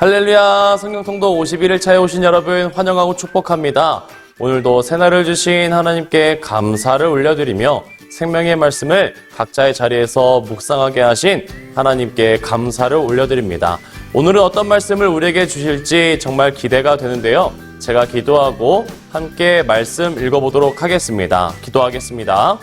할렐루야 성경통도 51일차에 오신 여러분 환영하고 축복합니다. 오늘도 새날을 주신 하나님께 감사를 올려드리며 생명의 말씀을 각자의 자리에서 묵상하게 하신 하나님께 감사를 올려드립니다. 오늘은 어떤 말씀을 우리에게 주실지 정말 기대가 되는데요. 제가 기도하고 함께 말씀 읽어보도록 하겠습니다. 기도하겠습니다.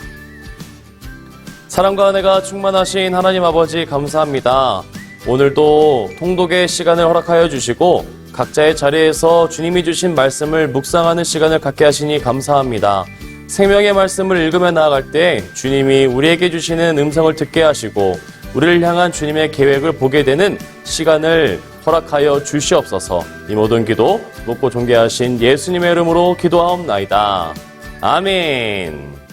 사랑과 은혜가 충만하신 하나님 아버지 감사합니다. 오늘도 통독의 시간을 허락하여 주시고 각자의 자리에서 주님이 주신 말씀을 묵상하는 시간을 갖게 하시니 감사합니다. 생명의 말씀을 읽으며 나아갈 때 주님이 우리에게 주시는 음성을 듣게 하시고 우리를 향한 주님의 계획을 보게 되는 시간을 허락하여 주시옵소서. 이 모든 기도 높고 존귀하신 예수님의 이름으로 기도하옵나이다. 아멘.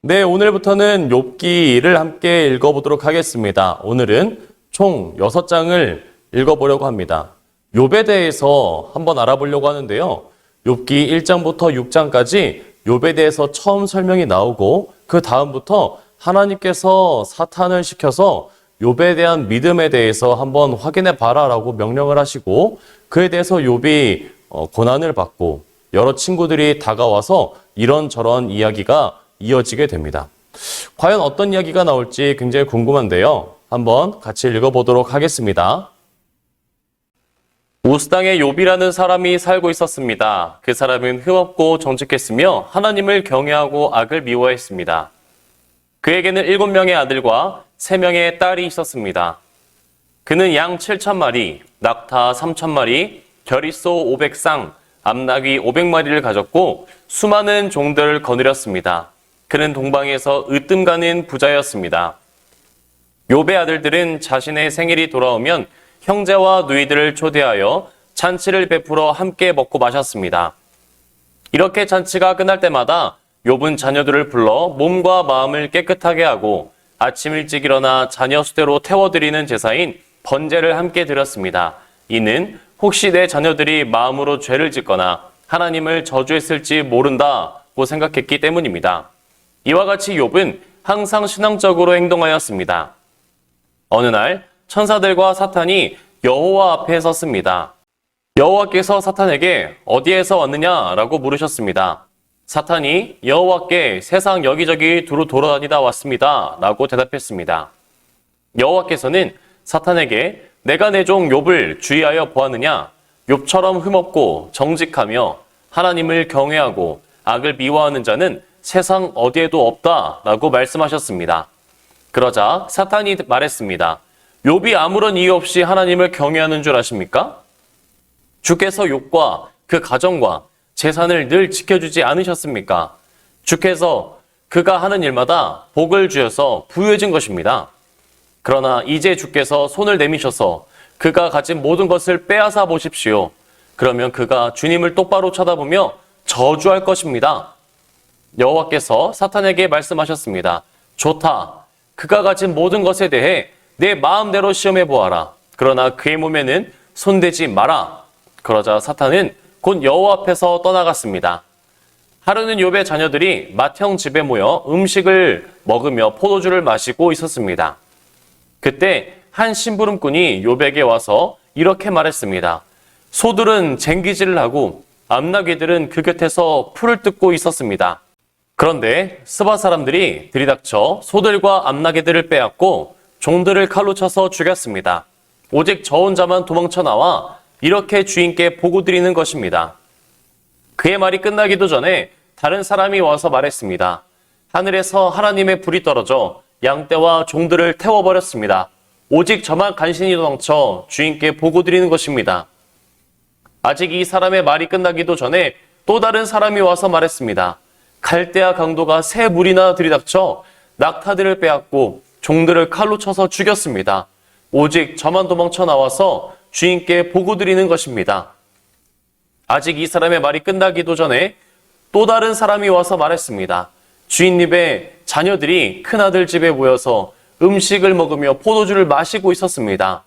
네, 오늘부터는 욥기를 함께 읽어보도록 하겠습니다. 오늘은 총 6장을 읽어보려고 합니다. 욥에 대해서 한번 알아보려고 하는데요. 욥기 1장부터 6장까지 욥에 대해서 처음 설명이 나오고 그 다음부터 하나님께서 사탄을 시켜서 욥에 대한 믿음에 대해서 한번 확인해 봐라라고 명령을 하시고 그에 대해서 욥이 어, 고난을 받고 여러 친구들이 다가와서 이런저런 이야기가 이어지게 됩니다. 과연 어떤 이야기가 나올지 굉장히 궁금한데요. 한번 같이 읽어보도록 하겠습니다. 우스 땅에 욥이라는 사람이 살고 있었습니다. 그 사람은 흠없고 정직했으며 하나님을 경외하고 악을 미워했습니다. 그에게는 일곱 명의 아들과 세 명의 딸이 있었습니다. 그는 양 7천 마리, 낙타 3천 마리, 결이소 500쌍, 암나귀 500마리를 가졌고 수많은 종들을 거느렸습니다. 그는 동방에서 으뜸 가는 부자였습니다. 욥의 아들들은 자신의 생일이 돌아오면 형제와 누이들을 초대하여 잔치를 베풀어 함께 먹고 마셨습니다. 이렇게 잔치가 끝날 때마다 욥은 자녀들을 불러 몸과 마음을 깨끗하게 하고 아침 일찍 일어나 자녀 수대로 태워드리는 제사인 번제를 함께 드렸습니다. 이는 혹시 내 자녀들이 마음으로 죄를 짓거나 하나님을 저주했을지 모른다고 생각했기 때문입니다. 이와 같이 욥은 항상 신앙적으로 행동하였습니다. 어느 날 천사들과 사탄이 여호와 앞에 섰습니다. 여호와께서 사탄에게 어디에서 왔느냐라고 물으셨습니다. 사탄이 여호와께 세상 여기저기 두루 돌아다니다 왔습니다라고 대답했습니다. 여호와께서는 사탄에게 내가 내 종 욥을 주의하여 보았느냐 욥처럼 흠없고 정직하며 하나님을 경외하고 악을 미워하는 자는 세상 어디에도 없다라고 말씀하셨습니다. 그러자 사탄이 말했습니다. 욥이 아무런 이유 없이 하나님을 경외하는 줄 아십니까? 주께서 욥과 그 가정과 재산을 늘 지켜주지 않으셨습니까? 주께서 그가 하는 일마다 복을 주셔서 부유해진 것입니다. 그러나 이제 주께서 손을 내미셔서 그가 가진 모든 것을 빼앗아 보십시오. 그러면 그가 주님을 똑바로 쳐다보며 저주할 것입니다. 여호와께서 사탄에게 말씀하셨습니다. 좋다. 그가 가진 모든 것에 대해 내 마음대로 시험해 보아라. 그러나 그의 몸에는 손대지 마라. 그러자 사탄은 곧 여호와 앞에서 떠나갔습니다. 하루는 욥의 자녀들이 맏형 집에 모여 음식을 먹으며 포도주를 마시고 있었습니다. 그때 한 심부름꾼이 욥에게 와서 이렇게 말했습니다. 소들은 쟁기질을 하고 암나귀들은 그 곁에서 풀을 뜯고 있었습니다. 그런데 스바 사람들이 들이닥쳐 소들과 암나귀들을 빼앗고 종들을 칼로 쳐서 죽였습니다. 오직 저 혼자만 도망쳐 나와 이렇게 주인께 보고 드리는 것입니다. 그의 말이 끝나기도 전에 다른 사람이 와서 말했습니다. 하늘에서 하나님의 불이 떨어져 양떼와 종들을 태워버렸습니다. 오직 저만 간신히 도망쳐 주인께 보고 드리는 것입니다. 아직 이 사람의 말이 끝나기도 전에 또 다른 사람이 와서 말했습니다. 갈대아 강도가 세 무리나 들이닥쳐 낙타들을 빼앗고 종들을 칼로 쳐서 죽였습니다. 오직 저만 도망쳐 나와서 주인께 보고 드리는 것입니다. 아직 이 사람의 말이 끝나기도 전에 또 다른 사람이 와서 말했습니다. 주인님의 자녀들이 큰아들 집에 모여서 음식을 먹으며 포도주를 마시고 있었습니다.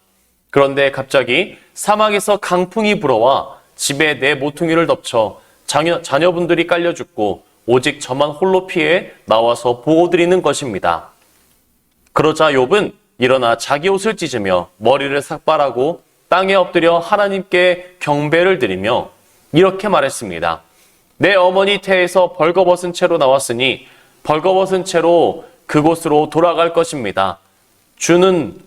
그런데 갑자기 사막에서 강풍이 불어와 집에 내 모퉁이를 덮쳐 자녀, 자녀분들이 깔려 죽고 오직 저만 홀로 피해 나와서 보고 드리는 것입니다. 그러자 욥은 일어나 자기 옷을 찢으며 머리를 삭발하고 땅에 엎드려 하나님께 경배를 드리며 이렇게 말했습니다. 내 어머니 태에서 벌거벗은 채로 나왔으니 벌거벗은 채로 그곳으로 돌아갈 것입니다. 주는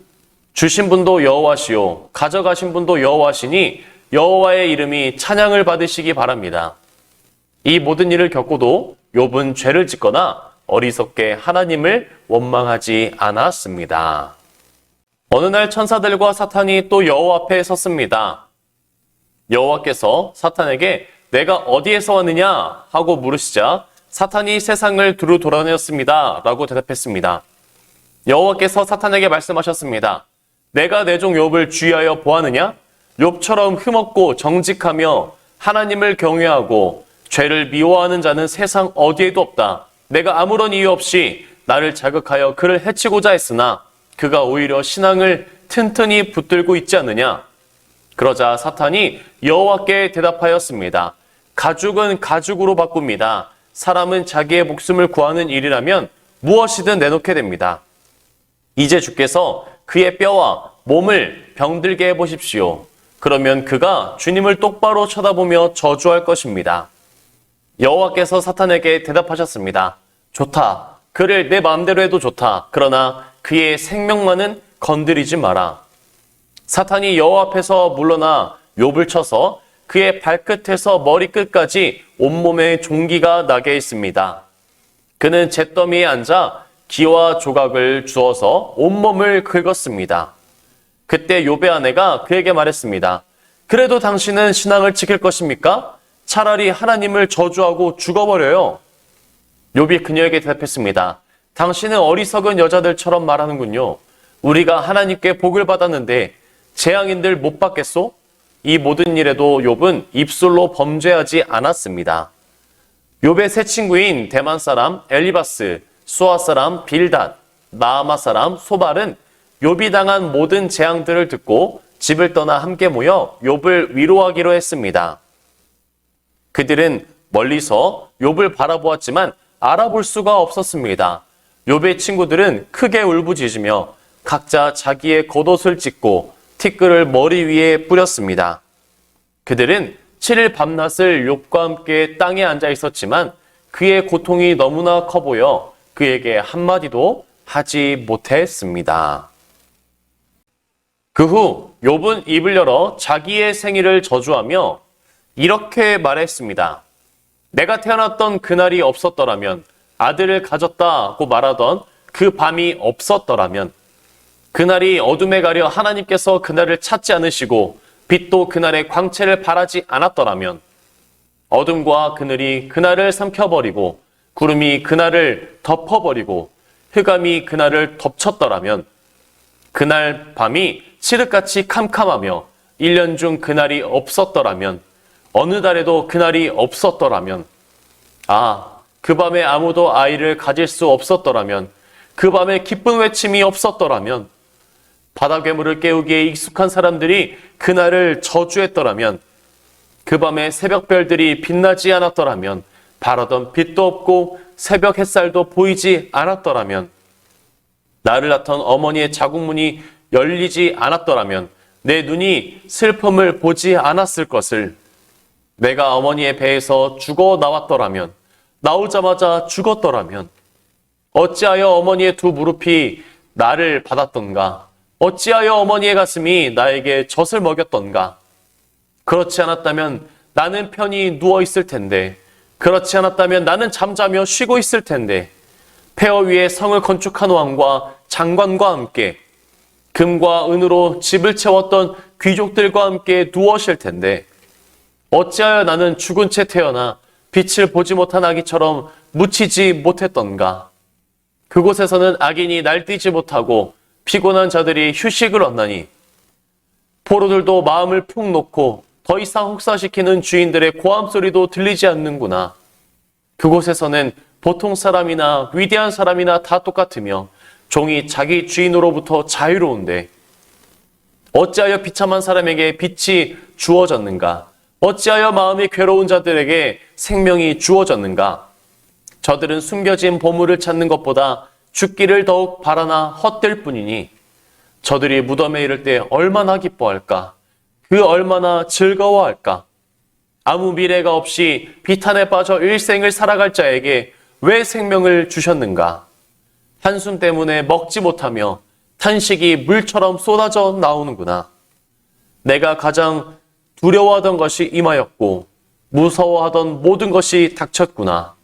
주신 분도 여호와시요 가져가신 분도 여호와시니 여호와의 이름이 찬양을 받으시기 바랍니다. 이 모든 일을 겪고도 욥은 죄를 짓거나 어리석게 하나님을 원망하지 않았습니다. 어느 날 천사들과 사탄이 또 여호와 앞에 섰습니다. 여호와께서 사탄에게 내가 어디에서 왔느냐 하고 물으시자 사탄이 세상을 두루 돌아다녔습니다. 라고 대답했습니다. 여호와께서 사탄에게 말씀하셨습니다. 내가 내 종 욥을 주의하여 보았느냐? 욥처럼 흠없고 정직하며 하나님을 경외하고 죄를 미워하는 자는 세상 어디에도 없다. 내가 아무런 이유 없이 나를 자극하여 그를 해치고자 했으나 그가 오히려 신앙을 튼튼히 붙들고 있지 않느냐? 그러자 사탄이 여호와께 대답하였습니다. 가죽은 가죽으로 바꿉니다. 사람은 자기의 목숨을 구하는 일이라면 무엇이든 내놓게 됩니다. 이제 주께서 그의 뼈와 몸을 병들게 해 보십시오. 그러면 그가 주님을 똑바로 쳐다보며 저주할 것입니다. 여호와께서 사탄에게 대답하셨습니다. 좋다. 그를 내 마음대로 해도 좋다. 그러나 그의 생명만은 건드리지 마라. 사탄이 여호와 앞에서 물러나 욥을 쳐서 그의 발끝에서 머리끝까지 온몸에 종기가 나게 했습니다. 그는 잿더미에 앉아 기와 조각을 주어서 온몸을 긁었습니다. 그때 욥의 아내가 그에게 말했습니다. 그래도 당신은 신앙을 지킬 것입니까? 차라리 하나님을 저주하고 죽어버려요. 욥이 그녀에게 대답했습니다. 당신은 어리석은 여자들처럼 말하는군요. 우리가 하나님께 복을 받았는데 재앙인들 못 받겠소? 이 모든 일에도 욥은 입술로 범죄하지 않았습니다. 욥의 세 친구인 대만 사람 엘리바스, 수아 사람 빌닷, 나아마 사람 소발은 욥이 당한 모든 재앙들을 듣고 집을 떠나 함께 모여 욥을 위로하기로 했습니다. 그들은 멀리서 욥을 바라보았지만 알아볼 수가 없었습니다. 욥의 친구들은 크게 울부짖으며 각자 자기의 겉옷을 찢고 티끌을 머리 위에 뿌렸습니다. 그들은 7일 밤낮을 욥과 함께 땅에 앉아 있었지만 그의 고통이 너무나 커 보여 그에게 한마디도 하지 못했습니다. 그 후 욥은 입을 열어 자기의 생일을 저주하며 이렇게 말했습니다. 내가 태어났던 그날이 없었더라면 아들을 가졌다고 말하던 그 밤이 없었더라면 그날이 어둠에 가려 하나님께서 그날을 찾지 않으시고 빛도 그날의 광채를 바라지 않았더라면 어둠과 그늘이 그날을 삼켜버리고 구름이 그날을 덮어버리고 흑암이 그날을 덮쳤더라면 그날 밤이 칠흑같이 캄캄하며 1년 중 그날이 없었더라면 어느 달에도 그날이 없었더라면 아, 그 밤에 아무도 아이를 가질 수 없었더라면 그 밤에 기쁜 외침이 없었더라면 바다 괴물을 깨우기에 익숙한 사람들이 그날을 저주했더라면 그 밤에 새벽별들이 빛나지 않았더라면 바라던 빛도 없고 새벽 햇살도 보이지 않았더라면 나를 낳던 어머니의 자궁문이 열리지 않았더라면 내 눈이 슬픔을 보지 않았을 것을 내가 어머니의 배에서 죽어 나왔더라면 나오자마자 죽었더라면 어찌하여 어머니의 두 무릎이 나를 받았던가? 어찌하여 어머니의 가슴이 나에게 젖을 먹였던가? 그렇지 않았다면 나는 편히 누워 있을 텐데 그렇지 않았다면 나는 잠자며 쉬고 있을 텐데 폐허 위에 성을 건축한 왕과 장관과 함께 금과 은으로 집을 채웠던 귀족들과 함께 누워 쉴 텐데 어찌하여 나는 죽은 채 태어나 빛을 보지 못한 아기처럼 묻히지 못했던가 그곳에서는 악인이 날뛰지 못하고 피곤한 자들이 휴식을 얻나니 포로들도 마음을 푹 놓고 더 이상 혹사시키는 주인들의 고함 소리도 들리지 않는구나. 그곳에서는 보통 사람이나 위대한 사람이나 다 똑같으며 종이 자기 주인으로부터 자유로운데 어찌하여 비참한 사람에게 빛이 주어졌는가? 어찌하여 마음이 괴로운 자들에게 생명이 주어졌는가? 저들은 숨겨진 보물을 찾는 것보다 죽기를 더욱 바라나 헛될 뿐이니 저들이 무덤에 이를 때 얼마나 기뻐할까? 그 얼마나 즐거워할까? 아무 미래가 없이 비탄에 빠져 일생을 살아갈 자에게 왜 생명을 주셨는가? 한숨 때문에 먹지 못하며 탄식이 물처럼 쏟아져 나오는구나. 내가 가장 두려워하던 것이 임하였고 무서워하던 모든 것이 닥쳤구나.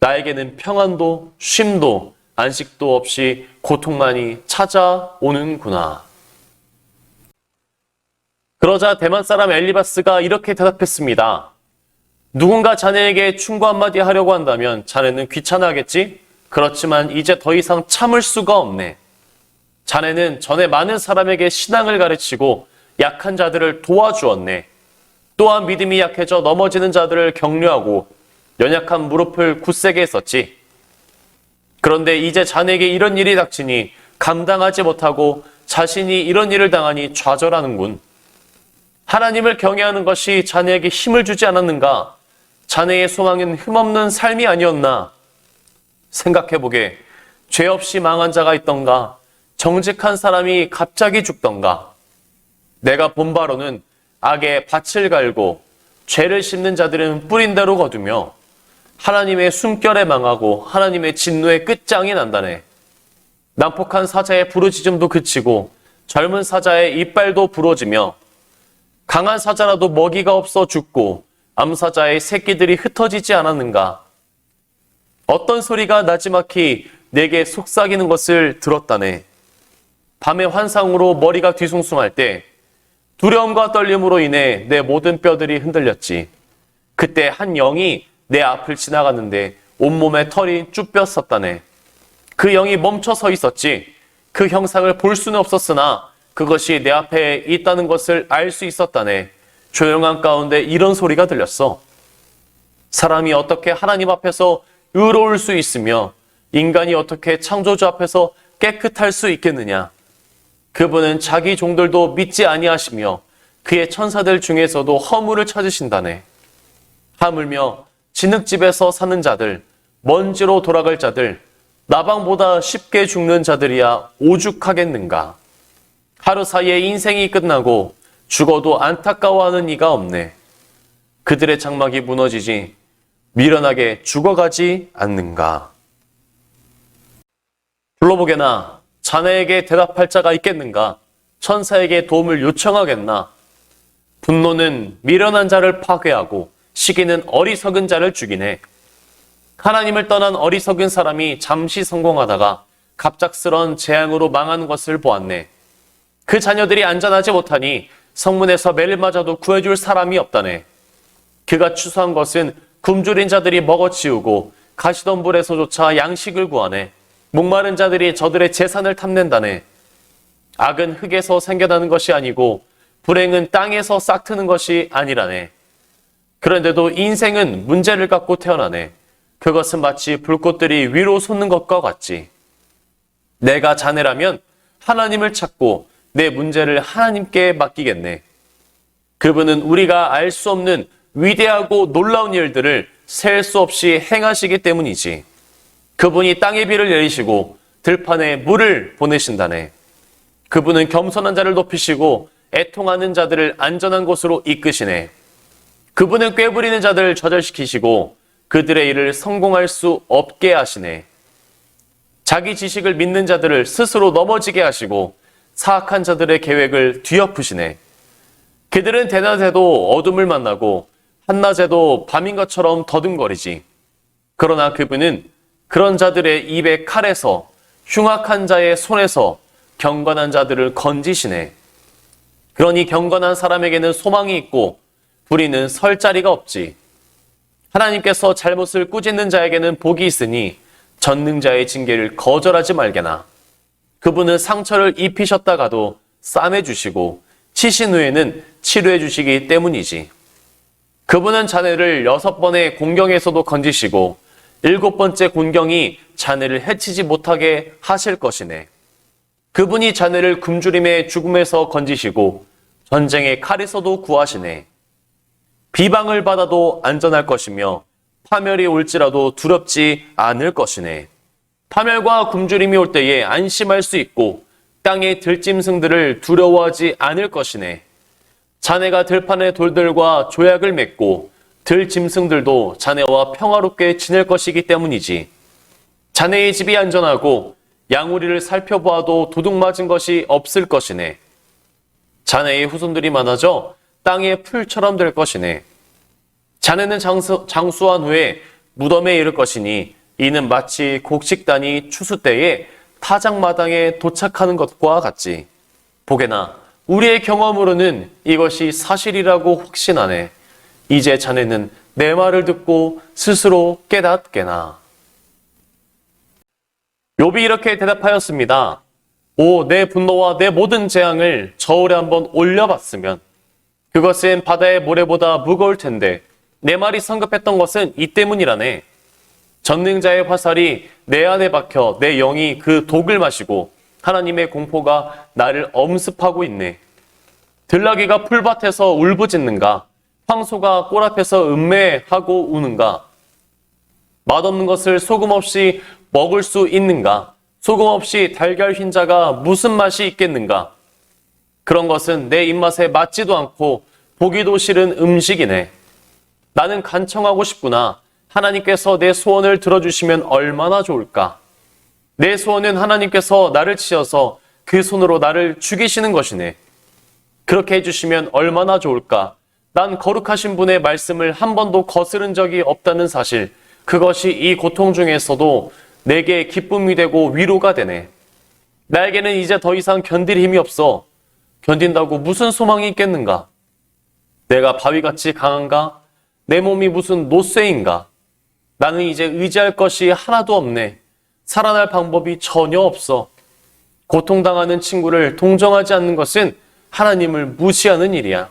나에게는 평안도 쉼도 안식도 없이 고통만이 찾아오는구나. 그러자 대만 사람 엘리바스가 이렇게 대답했습니다. 누군가 자네에게 충고 한마디 하려고 한다면 자네는 귀찮아하겠지? 그렇지만 이제 더 이상 참을 수가 없네. 자네는 전에 많은 사람에게 신앙을 가르치고 약한 자들을 도와주었네. 또한 믿음이 약해져 넘어지는 자들을 격려하고 연약한 무릎을 굳세게 했었지. 그런데 이제 자네에게 이런 일이 닥치니 감당하지 못하고 자신이 이런 일을 당하니 좌절하는군. 하나님을 경외하는 것이 자네에게 힘을 주지 않았는가? 자네의 소망은 흠없는 삶이 아니었나? 생각해보게. 죄 없이 망한 자가 있던가? 정직한 사람이 갑자기 죽던가? 내가 본 바로는 악에 밭을 갈고 죄를 씹는 자들은 뿌린 대로 거두며 하나님의 숨결에 망하고 하나님의 진노의 끝장이 난다네. 난폭한 사자의 부르짖음도 그치고 젊은 사자의 이빨도 부러지며 강한 사자라도 먹이가 없어 죽고 암사자의 새끼들이 흩어지지 않았는가? 어떤 소리가 나지막히 내게 속삭이는 것을 들었다네. 밤의 환상으로 머리가 뒤숭숭할 때 두려움과 떨림으로 인해 내 모든 뼈들이 흔들렸지. 그때 한 영이 내 앞을 지나갔는데 온몸에 털이 쭉 뼈었다네. 그 영이 멈춰 서 있었지. 그 형상을 볼 수는 없었으나 그것이 내 앞에 있다는 것을 알 수 있었다네. 조용한 가운데 이런 소리가 들렸어. 사람이 어떻게 하나님 앞에서 의로울 수 있으며 인간이 어떻게 창조주 앞에서 깨끗할 수 있겠느냐? 그분은 자기 종들도 믿지 아니하시며 그의 천사들 중에서도 허물을 찾으신다네. 하물며 진흙집에서 사는 자들, 먼지로 돌아갈 자들, 나방보다 쉽게 죽는 자들이야 오죽하겠는가. 하루 사이에 인생이 끝나고 죽어도 안타까워하는 이가 없네. 그들의 장막이 무너지지 미련하게 죽어가지 않는가. 불러보게나 자네에게 대답할 자가 있겠는가? 천사에게 도움을 요청하겠나? 분노는 미련한 자를 파괴하고 시기는 어리석은 자를 죽이네. 하나님을 떠난 어리석은 사람이 잠시 성공하다가 갑작스런 재앙으로 망하는 것을 보았네. 그 자녀들이 안전하지 못하니 성문에서 매를 맞아도 구해줄 사람이 없다네. 그가 추수한 것은 굶주린 자들이 먹어치우고 가시던 불에서조차 양식을 구하네. 목마른 자들이 저들의 재산을 탐낸다네. 악은 흙에서 생겨나는 것이 아니고 불행은 땅에서 싹트는 것이 아니라네. 그런데도 인생은 문제를 갖고 태어나네. 그것은 마치 불꽃들이 위로 솟는 것과 같지. 내가 자네라면 하나님을 찾고 내 문제를 하나님께 맡기겠네. 그분은 우리가 알 수 없는 위대하고 놀라운 일들을 셀 수 없이 행하시기 때문이지. 그분이 땅에 비를 내리시고 들판에 물을 보내신다네. 그분은 겸손한 자를 높이시고 애통하는 자들을 안전한 곳으로 이끄시네. 그분은 꾀부리는 자들을 좌절시키시고 그들의 일을 성공할 수 없게 하시네. 자기 지식을 믿는 자들을 스스로 넘어지게 하시고 사악한 자들의 계획을 뒤엎으시네. 그들은 대낮에도 어둠을 만나고 한낮에도 밤인 것처럼 더듬거리지. 그러나 그분은 그런 자들의 입의 칼에서 흉악한 자의 손에서 경건한 자들을 건지시네. 그러니 경건한 사람에게는 소망이 있고 불의는 설 자리가 없지. 하나님께서 잘못을 꾸짖는 자에게는 복이 있으니 전능자의 징계를 거절하지 말게나. 그분은 상처를 입히셨다가도 싸매 주시고 치신 후에는 치료해 주시기 때문이지. 그분은 자네를 여섯 번의 공경에서도 건지시고 일곱 번째 공경이 자네를 해치지 못하게 하실 것이네. 그분이 자네를 굶주림의 죽음에서 건지시고 전쟁의 칼에서도 구하시네. 비방을 받아도 안전할 것이며 파멸이 올지라도 두렵지 않을 것이네. 파멸과 굶주림이 올 때에 안심할 수 있고 땅의 들짐승들을 두려워하지 않을 것이네. 자네가 들판의 돌들과 조약을 맺고 들 짐승들도 자네와 평화롭게 지낼 것이기 때문이지. 자네의 집이 안전하고 양우리를 살펴보아도 도둑 맞은 것이 없을 것이네. 자네의 후손들이 많아져 땅의 풀처럼 될 것이네. 자네는 장수, 장수한 후에 무덤에 이를 것이니 이는 마치 곡식단이 추수 때에 타작마당에 도착하는 것과 같지. 보게나 우리의 경험으로는 이것이 사실이라고 확신하네. 이제 자네는 내 말을 듣고 스스로 깨닫게나. 욥이 이렇게 대답하였습니다. 오, 내 분노와 내 모든 재앙을 저울에 한번 올려봤으면 그것은 바다의 모래보다 무거울 텐데 내 말이 성급했던 것은 이 때문이라네. 전능자의 화살이 내 안에 박혀 내 영이 그 독을 마시고 하나님의 공포가 나를 엄습하고 있네. 들나귀가 풀밭에서 울부짖는가? 황소가 꼴 앞에서 음매하고 우는가? 맛없는 것을 소금 없이 먹을 수 있는가? 소금 없이 달걀 흰자가 무슨 맛이 있겠는가? 그런 것은 내 입맛에 맞지도 않고 보기도 싫은 음식이네. 나는 간청하고 싶구나. 하나님께서 내 소원을 들어주시면 얼마나 좋을까? 내 소원은 하나님께서 나를 치어서 그 손으로 나를 죽이시는 것이네. 그렇게 해주시면 얼마나 좋을까? 난 거룩하신 분의 말씀을 한 번도 거스른 적이 없다는 사실. 그것이 이 고통 중에서도 내게 기쁨이 되고 위로가 되네. 나에게는 이제 더 이상 견딜 힘이 없어. 견딘다고 무슨 소망이 있겠는가? 내가 바위같이 강한가? 내 몸이 무슨 노쇠인가? 나는 이제 의지할 것이 하나도 없네. 살아날 방법이 전혀 없어. 고통당하는 친구를 동정하지 않는 것은 하나님을 무시하는 일이야.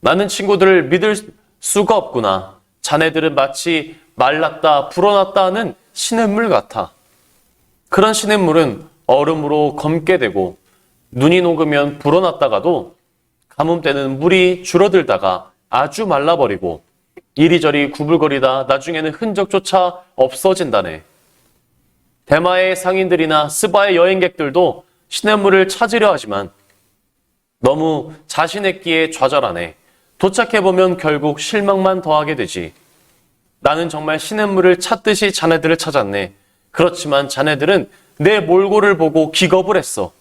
나는 친구들을 믿을 수가 없구나. 자네들은 마치 말랐다, 불어났다 하는 시냇물 같아. 그런 시냇물은 얼음으로 검게 되고 눈이 녹으면 불어났다가도 가뭄 때는 물이 줄어들다가 아주 말라버리고 이리저리 구불거리다 나중에는 흔적조차 없어진다네. 대마의 상인들이나 스바의 여행객들도 시냇물을 찾으려 하지만 너무 자신의 끼에 좌절하네. 도착해보면 결국 실망만 더하게 되지. 나는 정말 시냇물을 찾듯이 자네들을 찾았네. 그렇지만 자네들은 내 몰골을 보고 기겁을 했어.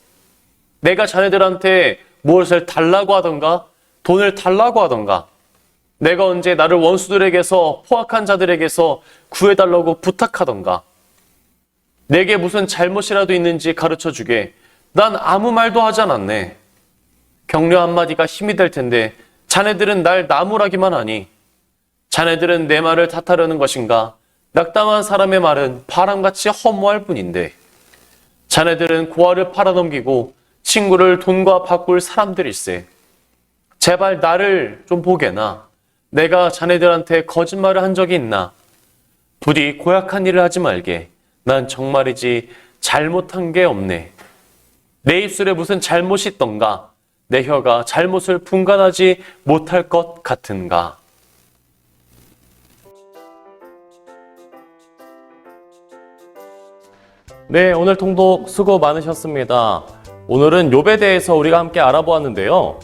내가 자네들한테 무엇을 달라고 하던가, 돈을 달라고 하던가, 내가 언제 나를 원수들에게서, 포악한 자들에게서 구해달라고 부탁하던가, 내게 무슨 잘못이라도 있는지 가르쳐 주게. 난 아무 말도 하지 않았네. 격려 한마디가 힘이 될 텐데, 자네들은 날 나무라기만 하니, 자네들은 내 말을 탓하려는 것인가? 낙담한 사람의 말은 바람같이 허무할 뿐인데, 자네들은 고아를 팔아넘기고 친구를 돈과 바꿀 사람들일세. 제발 나를 좀 보게나. 내가 자네들한테 거짓말을 한 적이 있나? 부디 고약한 일을 하지 말게. 난 정말이지 잘못한 게 없네. 내 입술에 무슨 잘못이 있던가? 내 혀가 잘못을 분간하지 못할 것 같은가? 네, 오늘 통독 수고 많으셨습니다. 오늘은 욥에 대해서 우리가 함께 알아보았는데요.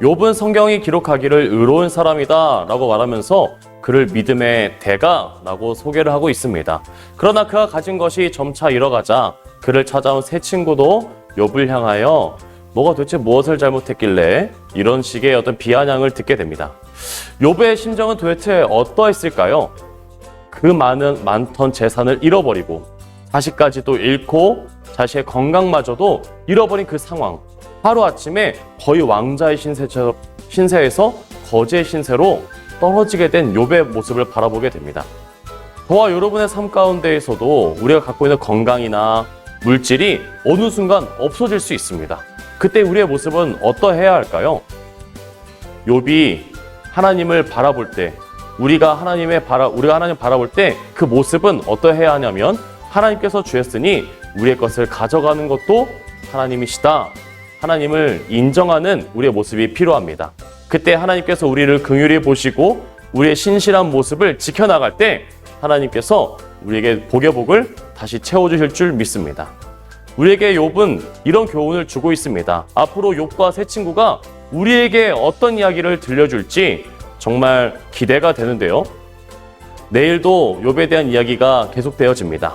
욥은 성경이 기록하기를 의로운 사람이다 라고 말하면서 그를 믿음의 대가라고 소개를 하고 있습니다. 그러나 그가 가진 것이 점차 잃어가자 그를 찾아온 새 친구도 욥을 향하여 너가 도대체 무엇을 잘못했길래 이런 식의 어떤 비아냥을 듣게 됩니다. 욥의 심정은 도대체 어떠했을까요? 그 많은 많던 재산을 잃어버리고 자식까지도 잃고 자신의 건강마저도 잃어버린 그 상황. 하루아침에 거의 왕자의 신세처럼, 신세에서 거지의 신세로 떨어지게 된 욥의 모습을 바라보게 됩니다. 저와 여러분의 삶 가운데에서도 우리가 갖고 있는 건강이나 물질이 어느 순간 없어질 수 있습니다. 그때 우리의 모습은 어떠해야 할까요? 욥이 하나님을 바라볼 때 우리가 하나님의 바라 우리가 하나님 바라볼 때 그 모습은 어떠해야 하냐면 하나님께서 주셨으니 우리의 것을 가져가는 것도 하나님이시다. 하나님을 인정하는 우리의 모습이 필요합니다. 그때 하나님께서 우리를 긍휼히 보시고 우리의 신실한 모습을 지켜나갈 때 하나님께서 우리에게 복의 복을 다시 채워주실 줄 믿습니다. 우리에게 욥은 이런 교훈을 주고 있습니다. 앞으로 욥과 새 친구가 우리에게 어떤 이야기를 들려줄지 정말 기대가 되는데요. 내일도 욥에 대한 이야기가 계속되어집니다.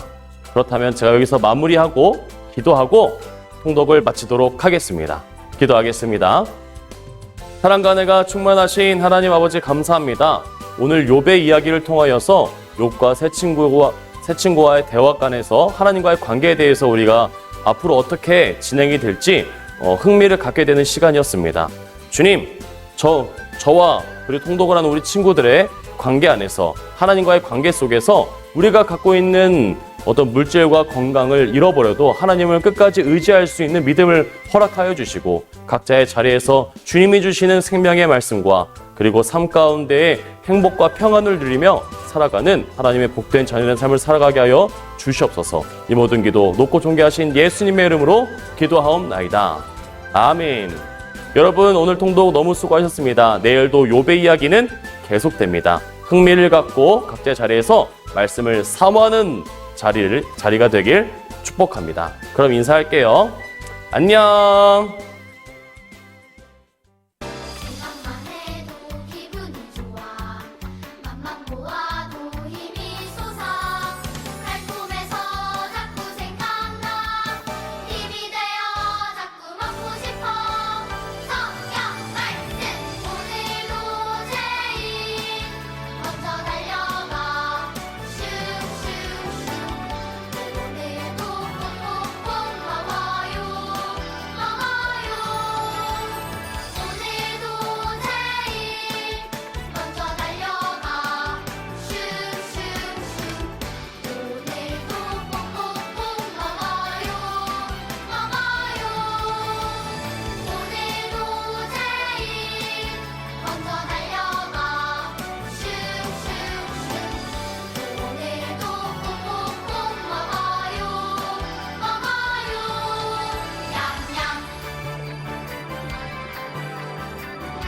그렇다면 제가 여기서 마무리하고 기도하고 통독을 마치도록 하겠습니다. 기도하겠습니다. 사랑과 은혜가 충만하신 하나님 아버지 감사합니다. 오늘 욥의 이야기를 통하여서 욥과 새 친구와 새 친구와의 대화간에서 하나님과의 관계에 대해서 우리가 앞으로 어떻게 진행이 될지 어, 흥미를 갖게 되는 시간이었습니다. 주님, 저 저와 그리고 통독을 하는 우리 친구들의 관계 안에서 하나님과의 관계 속에서 우리가 갖고 있는 어떤 물질과 건강을 잃어버려도 하나님을 끝까지 의지할 수 있는 믿음을 허락하여 주시고 각자의 자리에서 주님이 주시는 생명의 말씀과 그리고 삶 가운데에 행복과 평안을 누리며 살아가는 하나님의 복된 자녀의 삶을 살아가게 하여 주시옵소서. 이 모든 기도 높고 존귀하신 예수님의 이름으로 기도하옵나이다. 아멘. 여러분 오늘 통독 너무 수고하셨습니다. 내일도 요배 이야기는 계속됩니다. 흥미를 갖고 각자의 자리에서 말씀을 사모하는 자리를 자리가 되길 축복합니다. 그럼 인사할게요. 안녕.